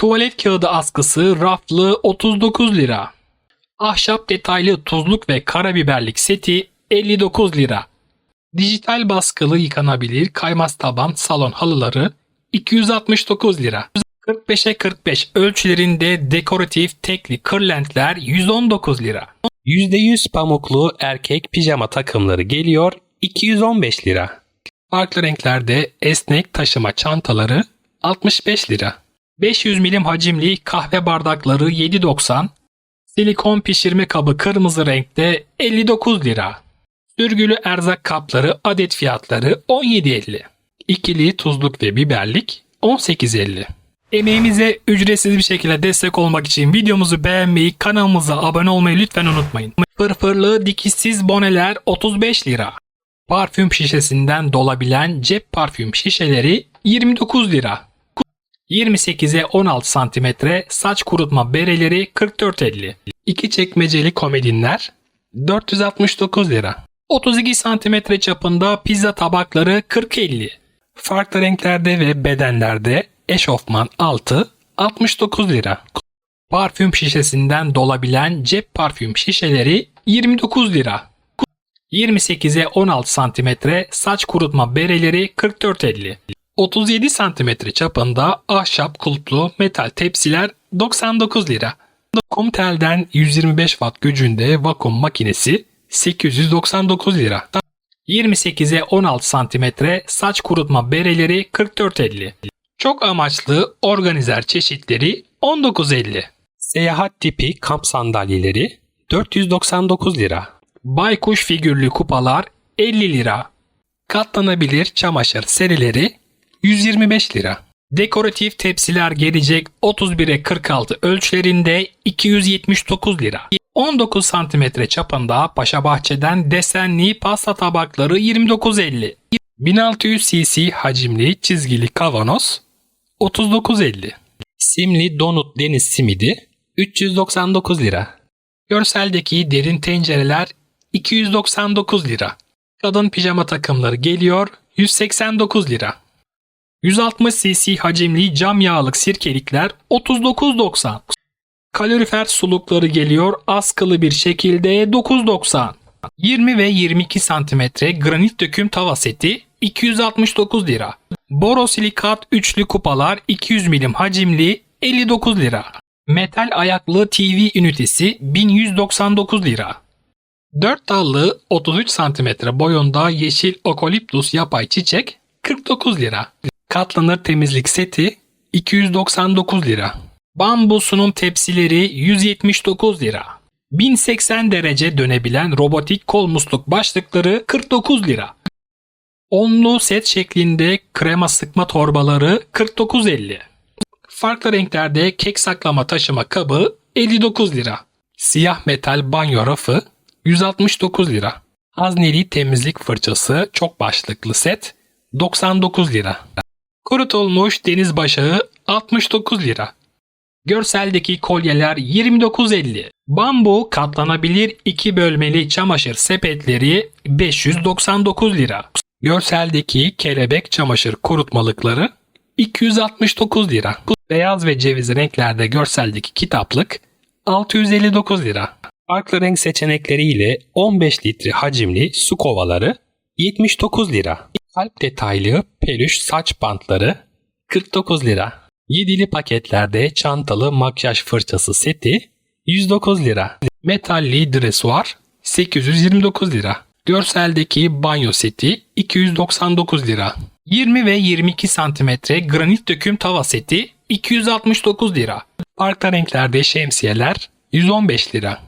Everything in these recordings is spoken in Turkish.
Tuvalet kağıdı askısı raflı 39 lira. Ahşap detaylı tuzluk ve karabiberlik seti 59 lira. Dijital baskılı yıkanabilir kaymaz taban salon halıları 269 lira. 45'e 45 ölçülerinde dekoratif tekli kırlentler 119 lira. %100 pamuklu erkek pijama takımları geliyor 215 lira. Farklı renklerde esnek taşıma çantaları 65 lira. 500 milim hacimli kahve bardakları 7.90. Silikon pişirme kabı kırmızı renkte 59 lira. Sürgülü erzak kapları adet fiyatları 17.50. İkili tuzluk ve biberlik 18.50. Emeğimize ücretsiz bir şekilde destek olmak için videomuzu beğenmeyi, kanalımıza abone olmayı lütfen unutmayın. Fırfırlı dikişsiz boneler 35 lira. Parfüm şişesinden dolabilen cep parfüm şişeleri 29 lira. 28'e 16 santimetre saç kurutma bereleri 44.50. İki çekmeceli komedinler 469 lira. 32 santimetre çapında pizza tabakları 40.50. Farklı renklerde ve bedenlerde eşofman altı 69 lira. Parfüm şişesinden dolabilen cep parfüm şişeleri 29 lira. 28'e 16 santimetre saç kurutma bereleri 44.50. 37 santimetre çapında ahşap kulplu metal tepsiler 99 lira. Comtel'den 125 watt gücünde vakum makinesi 899 lira. 28'e 16 santimetre saç kurutma bereleri 44.50. Çok amaçlı organizer çeşitleri 19.50. Seyahat tipi kamp sandalyeleri 499 lira. Baykuş figürlü kupalar 50 lira. Katlanabilir çamaşır serileri 125 lira. Dekoratif tepsiler gelecek 31'e 46 ölçülerinde 279 lira. 19 santimetre çapında Paşa Bahçe'den desenli pasta tabakları 29.50. 1600 cc hacimli çizgili kavanoz 39.50. Simli donut deniz simidi 399 lira. Görseldeki derin tencereler 299 lira. Kadın pijama takımları geliyor 189 lira. 160 cc hacimli cam yağlık sirkelikler 39.90. Kalorifer sulukları geliyor askılı bir şekilde 9.90. 20 ve 22 santimetre granit döküm tava seti 269 lira. Borosilikat üçlü kupalar 200 milim hacimli 59 lira. Metal ayaklı TV ünitesi 1199 lira. 4 dallı 33 cm boyunda yeşil okoliptus yapay çiçek 49 lira. Katlanır temizlik seti 299 lira. Bambu sunum tepsileri 179 lira. 1080 derece dönebilen robotik kol musluk başlıkları 49 lira. Onlu set şeklinde krema sıkma torbaları 49.50. Farklı renklerde kek saklama taşıma kabı 59 lira. Siyah metal banyo rafı 169 lira. Hazneli temizlik fırçası çok başlıklı set 99 lira. Kurutulmuş deniz başağı 69 lira. Görseldeki kolyeler 29.50. Bambu katlanabilir iki bölmeli çamaşır sepetleri 599 lira. Görseldeki kelebek çamaşır kurutmalıkları 269 lira. Beyaz ve ceviz renklerde görseldeki kitaplık 659 lira. Farklı renk seçenekleriyle 15 litre hacimli su kovaları 79 lira. Kalp detaylı peluş saç bantları 49 lira. Yedili paketlerde çantalı makyaj fırçası seti 109 lira. Metalli dresuar 829 lira. Görseldeki banyo seti 299 lira. 20 ve 22 santimetre granit döküm tava seti 269 lira. Farklı renklerde şemsiyeler 115 lira.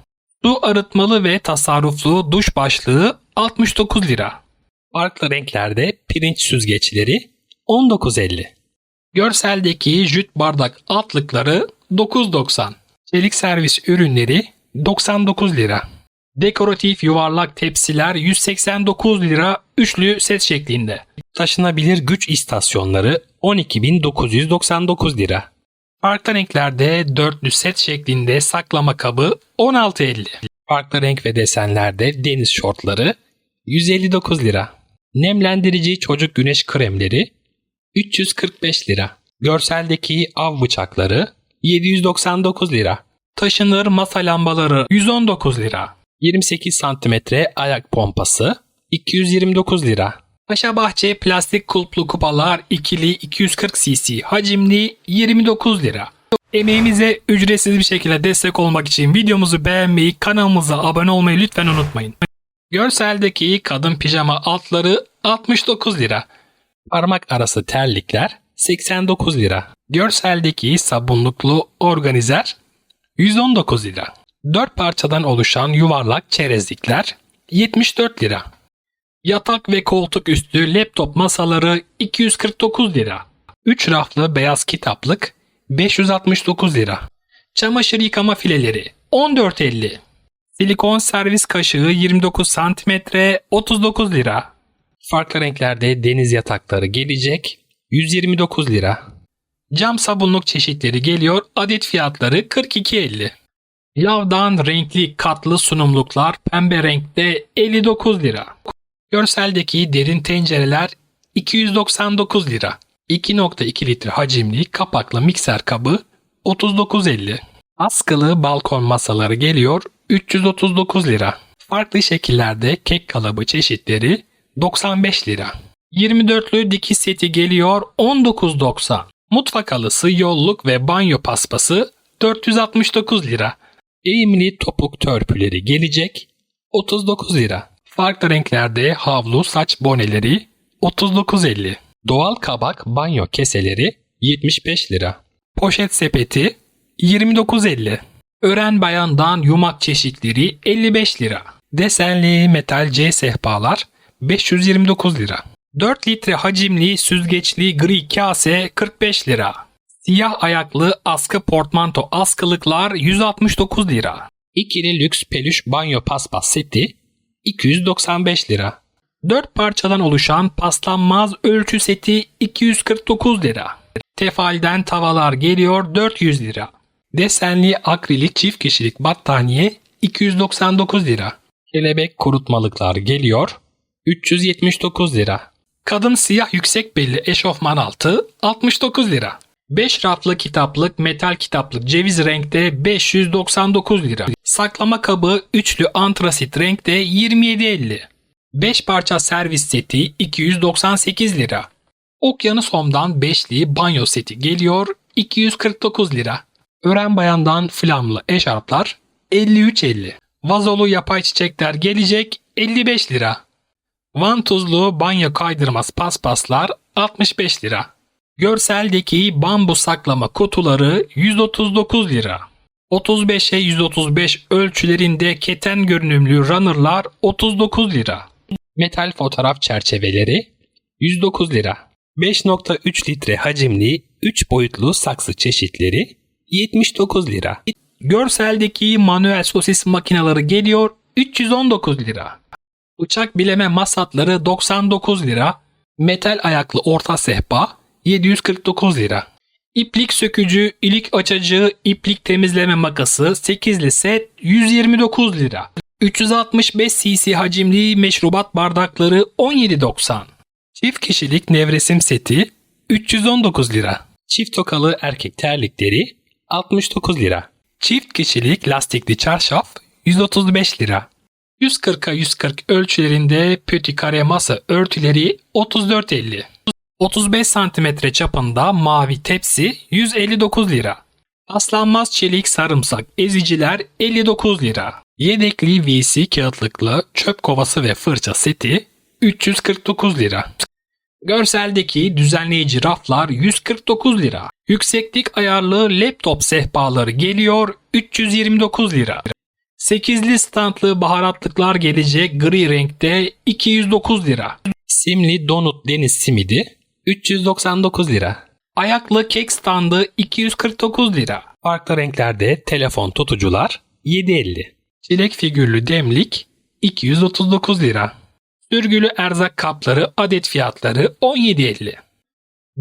Su arıtmalı ve tasarruflu duş başlığı 69 lira. Farklı renklerde pirinç süzgeçleri 19.50. Görseldeki jüt bardak altlıkları 9.90. Çelik servis ürünleri 99 lira. Dekoratif yuvarlak tepsiler 189 lira üçlü set şeklinde. Taşınabilir güç istasyonları 12.999 lira. Farklı renklerde dörtlü set şeklinde saklama kabı 16.50. Farklı renk ve desenlerde deniz şortları 159 lira. Nemlendirici çocuk güneş kremleri 345 lira. Görseldeki av bıçakları 799 lira. Taşınır masa lambaları 119 lira. 28 santimetre ayak pompası 229 lira. Paşa Bahçe plastik kulplu kupalar ikili 240 cc hacimli 29 lira. Emeğimize ücretsiz bir şekilde destek olmak için videomuzu beğenmeyi, kanalımıza abone olmayı lütfen unutmayın. Görseldeki kadın pijama altları 69 lira. Parmak arası terlikler 89 lira. Görseldeki sabunluklu organizer 119 lira. 4 parçadan oluşan yuvarlak çerezlikler 74 lira. Yatak ve koltuk üstü laptop masaları 249 lira. 3 raflı beyaz kitaplık 569 lira. Çamaşır yıkama fileleri 14.50. Silikon servis kaşığı 29 cm 39 lira. Farklı renklerde deniz yatakları gelecek 129 lira. Cam sabunluk çeşitleri geliyor. Adet fiyatları 42.50. Lavdan renkli katlı sunumluklar pembe renkte 59 lira. Görseldeki derin tencereler 299 lira. 2.2 litre hacimli kapaklı mikser kabı 39.50. Askılı balkon masaları geliyor 339 lira. Farklı şekillerde kek kalıbı çeşitleri 95 lira. 24'lü dikiş seti geliyor 19.90. Mutfak halısı, yolluk ve banyo paspası 469 lira. Eğimli topuk törpüleri gelecek 39 lira. Farklı renklerde havlu, saç boneleri 39.50. Doğal kabak banyo keseleri 75 lira. Poşet sepeti 29.50. Ören bayandan yumak çeşitleri 55 lira. Desenli metal C sehpalar 529 lira. 4 litre hacimli süzgeçli gri kase 45 lira. Siyah ayaklı askı portmanto askılıklar 169 lira. İkili lüks peluş banyo paspas seti 295 lira. 4 parçadan oluşan paslanmaz ölçü seti 249 lira. Tefalden tavalar geliyor 400 lira. Desenli akrilik çift kişilik battaniye 299 lira. Kelebek kurutmalıklar geliyor 379 lira. Kadın siyah yüksek belli eşofman altı 69 lira. 5 raflı kitaplık metal kitaplık ceviz renkte 599 lira. Saklama kabı üçlü antrasit renkte 27.50. 5 parça servis seti 298 lira. Okyanus Home'dan beşli banyo seti geliyor 249 lira. Ören bayandan flamlı eşarplar 53.50. Vazolu yapay çiçekler gelecek 55 lira. Van tuzlu banyo kaydırmaz paspaslar 65 lira. Görseldeki bambu saklama kutuları 139 lira. 35'e 135 ölçülerinde keten görünümlü runnerlar 39 lira. Metal fotoğraf çerçeveleri 109 lira. 5.3 litre hacimli 3 boyutlu saksı çeşitleri 79 lira. Görseldeki manuel sosis makineleri geliyor 319 lira. Bıçak bileme masatları 99 lira. Metal ayaklı orta sehpa 749 lira. İplik sökücü, ilik açıcı, iplik temizleme makası 8'li set 129 lira. 365 cc hacimli meşrubat bardakları 17.90. Çift kişilik nevresim seti 319 lira. Çift tokalı erkek terlikleri 69 lira. Çift kişilik lastikli çarşaf 135 lira. 140'a 140 ölçülerinde pöti kare masa örtüleri 34.50. 35 cm çapında mavi tepsi 159 lira. Paslanmaz çelik sarımsak eziciler 59 lira. Yedekli VC kağıtlıklı çöp kovası ve fırça seti 349 lira. Görseldeki düzenleyici raflar 149 lira. Yükseklik ayarlı laptop sehpaları geliyor 329 lira. 8'li standlı baharatlıklar gelecek gri renkte 209 lira. Simli donut deniz simidi 399 lira. Ayaklı kek standı 249 lira. Farklı renklerde telefon tutucular 7.50. Çilek figürlü demlik 239 lira. Sürgülü erzak kapları adet fiyatları 17.50.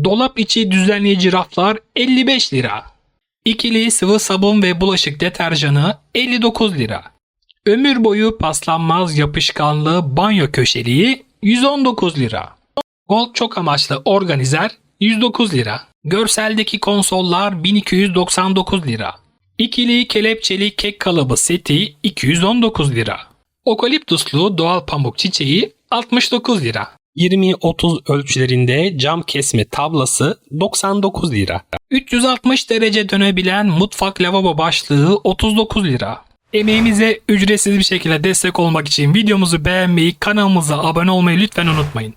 Dolap içi düzenleyici raflar 55 lira. İkili sıvı sabun ve bulaşık deterjanı 59 lira. Ömür boyu paslanmaz yapışkanlı banyo köşeliği 119 lira. Gold çok amaçlı organizer 109 lira. Görseldeki konsollar 1299 lira. İkili kelepçeli kek kalıbı seti 219 lira. Okaliptuslu doğal pamuk çiçeği 69 lira. 20-30 ölçülerinde cam kesme tablası 99 lira. 360 derece dönebilen mutfak lavabo başlığı 39 lira. Emeğimize ücretsiz bir şekilde destek olmak için videomuzu beğenmeyi, kanalımıza abone olmayı lütfen unutmayın.